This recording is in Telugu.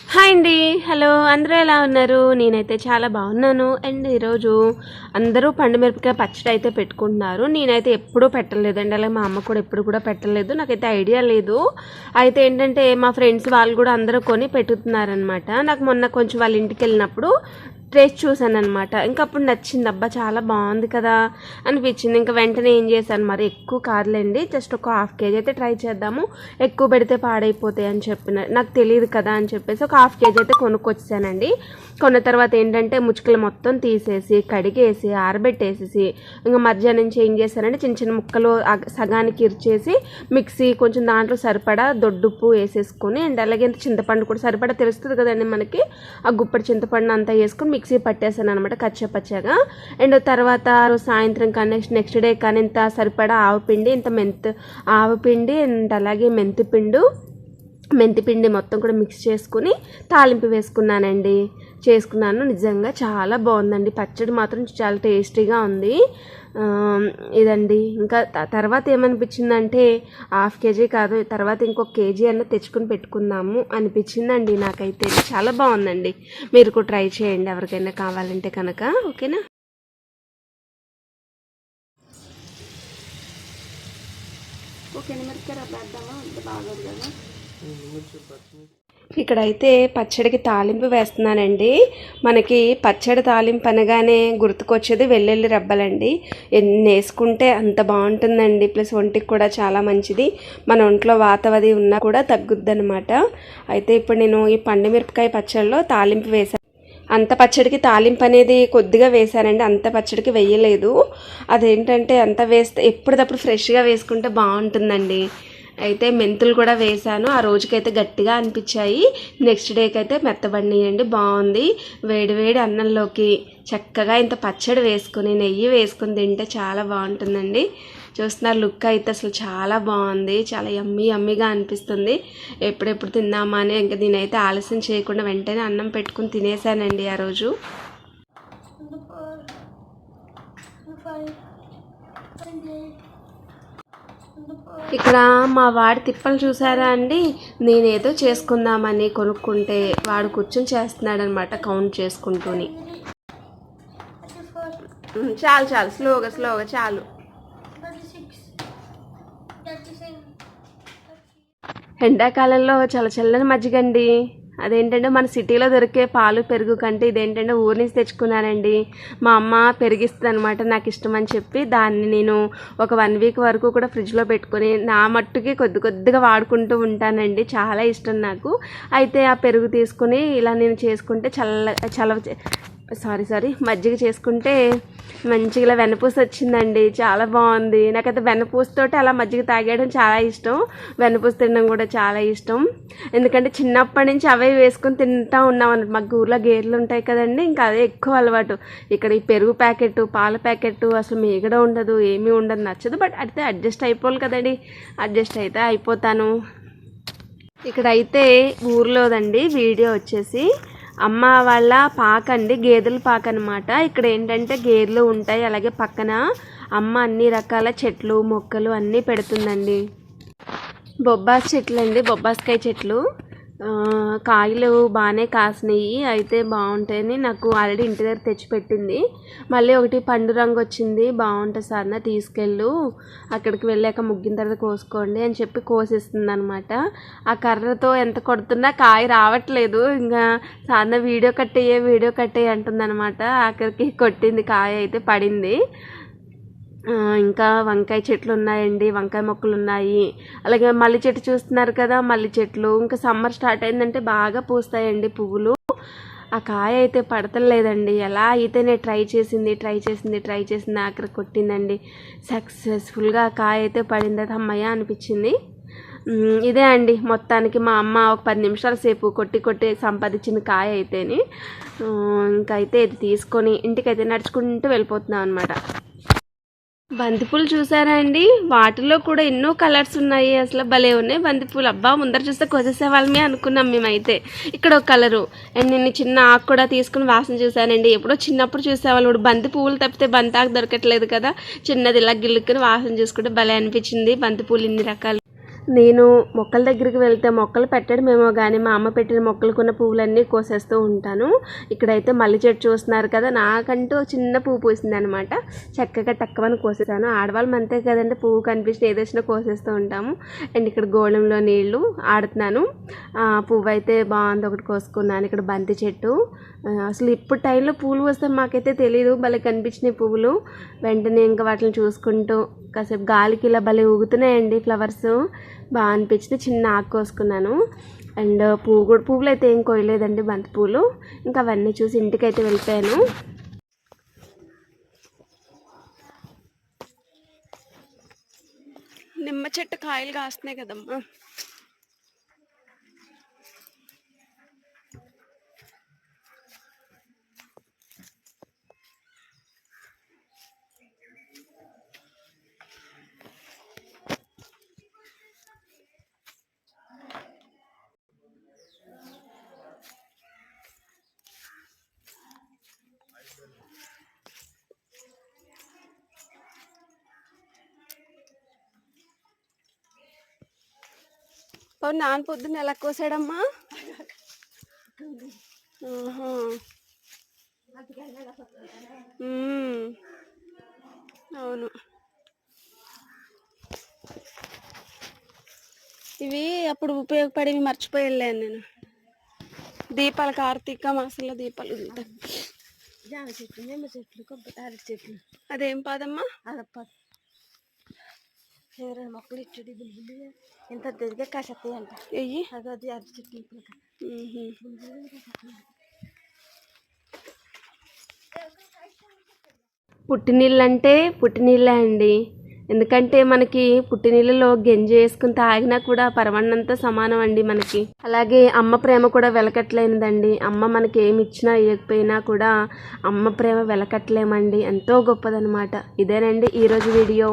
హాయ్ అండి. హలో అందరూ ఎలా ఉన్నారు? నేనైతే చాలా బాగున్నాను. అండ్ ఈరోజు అందరూ పండు మిరపకాయ పచ్చడి అయితే పెట్టుకుంటున్నారు. నేనైతే ఎప్పుడూ పెట్టలేదండి. అలాగే మా అమ్మ కూడా ఎప్పుడు కూడా పెట్టలేదు. నాకైతే ఐడియా లేదు. అయితే ఏంటంటే మా ఫ్రెండ్స్ వాళ్ళు కూడా అందరూ కొని పెట్టుతున్నారనమాట నాకు మొన్న కొంచెం వాళ్ళ ఇంటికి వెళ్ళినప్పుడు ట్రేస్ చూసాను అనమాట ఇంకా అప్పుడు నచ్చింది. అబ్బా చాలా బాగుంది కదా అనిపించింది. ఇంకా వెంటనే ఏం చేశాను? మరి ఎక్కువ కాదులేండి. జస్ట్ ఒక హాఫ్ కేజీ అయితే ట్రై చేద్దాము. ఎక్కువ పెడితే పాడైపోతాయి అని చెప్పిన నాకు తెలియదు కదా అని చెప్పేసి ఒక హాఫ్ కేజీ అయితే కొనుక్కొచ్చానండి కొన్న తర్వాత ఏంటంటే ముచ్చుకలు మొత్తం తీసేసి కడిగేసి ఆరబెట్టేసేసి ఇంకా మధ్యాహ్నం నుంచి ఏం చేశానంటే చిన్న చిన్న ముక్కలు సగానికి ఇరిచేసి మిక్సీ కొంచెం దాంట్లో సరిపడా దొడ్డుప్పు వేసేసుకొని అండ్ అలాగే చింతపండు కూడా సరిపడా తెలుస్తుంది కదండి మనకి. ఆ గుప్పటి చింతపండు అంతా వేసుకొని మిక్సీ పట్టేసాను అనమాట కచ్చపచ్చగా అండ్ తర్వాత సాయంత్రం కానీ నెక్స్ట్ నెక్స్ట్ డే కానీ ఇంత సరిపడా ఆవపిండి ఇంత మెంతు ఆవపిండి అండ్ అలాగే మెంతిపిండు మెంతిపిండి మొత్తం కూడా మిక్స్ చేసుకుని తాలింపు వేసుకున్నానండి. చేసుకున్నాను. నిజంగా చాలా బాగుందండి. పచ్చడి మాత్రం చాలా టేస్టీగా ఉంది. ఇదండి. ఇంకా తర్వాత ఏమనిపించిందంటే హాఫ్ కేజీ కాదు తర్వాత ఇంకొక కేజీ అన్న తెచ్చుకుని పెట్టుకుందాము అనిపించిందండి నాకైతే. చాలా బాగుందండి. మీరు కూడా ట్రై చేయండి ఎవరికైనా కావాలంటే కనుక. ఓకేనా? ఓకే మిరపకాయ రబ్బేద్దామా అంత కదా. ఇక్కడైతే పచ్చడికి తాలింపు వేస్తున్నానండి. మనకి పచ్చడి తాలింపు అనగానే గుర్తుకొచ్చేది వెల్లుల్లి రబ్బలండి. ఎన్ని వేసుకుంటే అంత బాగుంటుందండి. ప్లస్ ఒంటికి కూడా చాలా మంచిది. మన ఒంట్లో వాతవది ఉన్నా కూడా తగ్గుద్దనమాట అయితే ఇప్పుడు నేను ఈ పండు మిరపకాయ పచ్చడిలో తాలింపు వేసాను అంత పచ్చడికి తాలింపు అనేది కొద్దిగా వేసానండి. అంత పచ్చడికి వేయలేదు. అదేంటంటే అంత వేస్తే ఎప్పటిదప్పుడు ఫ్రెష్గా వేసుకుంటే బాగుంటుందండి. అయితే మెంతులు కూడా వేసాను ఆ రోజుకైతే గట్టిగా అనిపించాయి. నెక్స్ట్ డేకి అయితే మెత్తబడినాయండి. బాగుంది. వేడివేడి అన్నంలోకి చక్కగా ఇంత పచ్చడి వేసుకొని నెయ్యి వేసుకొని తింటే చాలా బాగుంటుందండి. చూస్తున్నారు లుక్ అయితే అసలు చాలా బాగుంది. చాలా యమ్మీ యమ్మీగా అనిపిస్తుంది. ఎప్పుడెప్పుడు తిందామా అని ఇంకా నేనైతే ఆలస్యం చేయకుండా వెంటనే అన్నం పెట్టుకుని తినేసానండి ఆ రోజు. ఇక్కడ మా వాడి తిప్పలు చూసారా అండి? నేనేదో చేసుకుందామని కొనుక్కుంటే వాడు కూర్చొని చేస్తున్నాడనమాట కౌంట్ చేసుకుంటూని. చాలు చాలు. స్లోగా స్లోగా చాలు. ఎండాకాలంలో చాలా చల్లని మజ్జిగండి. అదేంటంటే మన సిటీలో దొరికే పాలు పెరుగు కంటే ఇదేంటంటే ఊరి నుంచి తెచ్చుకున్నానండి. మా అమ్మ పెరిగిస్తుంది అనమాట నాకు ఇష్టం అని చెప్పి దాన్ని నేను ఒక వన్ వీక్ వరకు కూడా ఫ్రిడ్జ్లో పెట్టుకొని నా మట్టుకి కొద్ది కొద్దిగా వాడుకుంటూ ఉంటానండి. చాలా ఇష్టం నాకు. అయితే ఆ పెరుగు తీసుకుని ఇలా నేను చేసుకుంటే చల్ల చలవ సారీ సారీ. మజ్జిగ చేసుకుంటే మంచిగా ఇలా వెన్నపూస వచ్చిందండి చాలా బాగుంది. నాకైతే వెన్నపూసతోటి అలా మజ్జిగ తాగేయడం చాలా ఇష్టం. వెన్నపూస తినడం కూడా చాలా ఇష్టం. ఎందుకంటే చిన్నప్పటి నుంచి అవే వేసుకొని తింటూ ఉన్నాం అన్నమాట. మాకు ఊర్లో గేర్లు ఉంటాయి కదండి ఇంకా అదే ఎక్కువ అలవాటు. ఇక్కడ ఈ పెరుగు ప్యాకెట్ పాల ప్యాకెట్ అసలు మీగడ ఉండదు ఏమీ ఉండదు నచ్చదు. బట్ అయితే అడ్జస్ట్ అయిపోవాలి కదండి. అడ్జస్ట్ అయితే అయిపోతాను. ఇక్కడైతే ఊర్లోదండి వీడియో వచ్చేసి అమ్మ వాళ్ళ పాక అండి గేదెల పాక అనమాట ఇక్కడ ఏంటంటే గేదెలు ఉంటాయి అలాగే పక్కన అమ్మ అన్ని రకాల చెట్లు మొక్కలు అన్నీ పెడుతుందండి. బొబ్బాస్ చెట్లు అండి బొబ్బాస్కాయ చెట్లు. కాయలు బాగానే కాసినాయి. అయితే బాగుంటాయని నాకు ఆల్రెడీ ఇంటి దగ్గర తెచ్చిపెట్టింది. మళ్ళీ ఒకటి పండు రంగు వచ్చింది. బాగుంటుంది సార్న తీసుకెళ్ళు. అక్కడికి వెళ్ళాక ముగ్గిన తర్వాత కోసుకోండి అని చెప్పి కోసిస్తుంది అనమాట ఆ కర్రతో ఎంత కొడుతున్నా కాయ రావట్లేదు. ఇంకా సాధన వీడియో కట్టేయే వీడియో కట్టేయి అంటుంది అనమాట ఆఖరికి కొట్టింది కాయ అయితే పడింది. ఇంకా వంకాయ చెట్లు ఉన్నాయండి వంకాయ మొక్కలు ఉన్నాయి. అలాగే మల్లి చెట్టు చూస్తున్నారు కదా మల్లి చెట్లు. ఇంకా సమ్మర్ స్టార్ట్ అయిందంటే బాగా పూస్తాయండి పువ్వులు. ఆ కాయ అయితే పడతలేదండి. ఎలా అయితే నేను ట్రై చేసింది ట్రై చేసింది ట్రై చేసింది ఆఖరి కొట్టిందండి. సక్సెస్ఫుల్గా ఆ కాయ అయితే పడింది అది అమ్మయ్య అనిపించింది. ఇదే అండి. మొత్తానికి మా అమ్మ ఒక పది నిమిషాల సేపు కొట్టి కొట్టి సంపాదించిన కాయ అయితేని. ఇంకైతే ఇది తీసుకొని ఇంటికైతే నడుచుకుంటూ వెళ్ళిపోతున్నాం అనమాట బంతిపూలు చూసారా అండి? వాటిలో కూడా ఎన్నో కలర్స్ ఉన్నాయి. అసలు భలే ఉన్నాయి బంతిపూలు. అబ్బా ముందర చూస్తే కొసేసేవాళ్ళమే అనుకున్నాం మేమైతే. ఇక్కడ ఒక కలరు. అండ్ నేను చిన్న ఆకు కూడా తీసుకుని వాసన చూసానండి ఎప్పుడో చిన్నప్పుడు చూసేవాళ్ళు ఇప్పుడు బంతి పువ్వులు తప్పితే బంతి ఆకు దొరకట్లేదు కదా. చిన్నది ఇలా గిల్లుకుని వాసన చూసుకుంటే భలే అనిపించింది. బంతి పూలు ఇన్ని రకాలు. నేను మొక్కల దగ్గరికి వెళ్తే మొక్కలు పెట్టడమేమో కానీ మా అమ్మ పెట్టిన మొక్కలకున్న పువ్వులన్నీ కోసేస్తూ ఉంటాను. ఇక్కడైతే మల్లి చెట్టు చూస్తున్నారు కదా నాకంటూ చిన్న పువ్వు పూసింది అనమాట చక్కగా టక్కమని కోసేసాను ఆడవాళ్ళం అంతే కదండి పువ్వు కనిపిస్తే ఏదైనా కోసేస్తూ ఉంటాము. అండ్ ఇక్కడ గోళంలో నీళ్ళు ఆడుతున్నాను. పువ్వు అయితే బాగుంది ఒకటి కోసుకున్నాను. ఇక్కడ బంతి చెట్టు. అసలు ఇప్పుడు టైంలో పూలు వస్తే మాకైతే తెలియదు భలే కనిపించినాయి పువ్వులు. వెంటనే ఇంకా వాటిని చూసుకుంటూ కాసేపు గాలికి ఇలా భలే ఊగుతున్నాయండి ఫ్లవర్స్. బాగా అనిపించింది. చిన్న ఆకు కోసుకున్నాను. అండ్ పువ్వు కూడా పువ్వులు అయితే ఏం కోయలేదండి బంతి పూలు. ఇంకా అవన్నీ చూసి ఇంటికైతే వెళ్ళిపోయాను. నిమ్మ చెట్టు కాయలు కాస్తున్నాయి కదమ్మా. పౌరు నాన్న పొద్దున్న ఎలా కోసాడమ్మా. అవును. ఇవి అప్పుడు ఉపయోగపడేవి మర్చిపోయి వెళ్ళాను నేను. దీపాలు కార్తీక మాసంలో దీపాలు. జామ చెట్లు నిమ్మ చెట్లు కొబ్బరి చెట్లు. అదేం పాదమ్మా? అదప్ప. ఎవరైనా మొక్కలు ఇచ్చుడు బుల్బుల్ ఎంత కాసేస్తాయి అంట అదో అది. పుట్టినీళ్ళు అంటే పుట్టినీళ్ళే అండి. ఎందుకంటే మనకి పుట్టినీళ్ళలో గంజి వేసుకుని తాగినా కూడా పరమాన్నంతో సమానం అండి మనకి. అలాగే అమ్మ ప్రేమ కూడా వెలకట్లేనిదండి అమ్మ మనకి ఏమి ఇచ్చినా ఇవ్వకపోయినా కూడా అమ్మ ప్రేమ వెలకట్లేమండి ఎంతో గొప్పదనమాట. ఇదేనండి ఈరోజు వీడియో.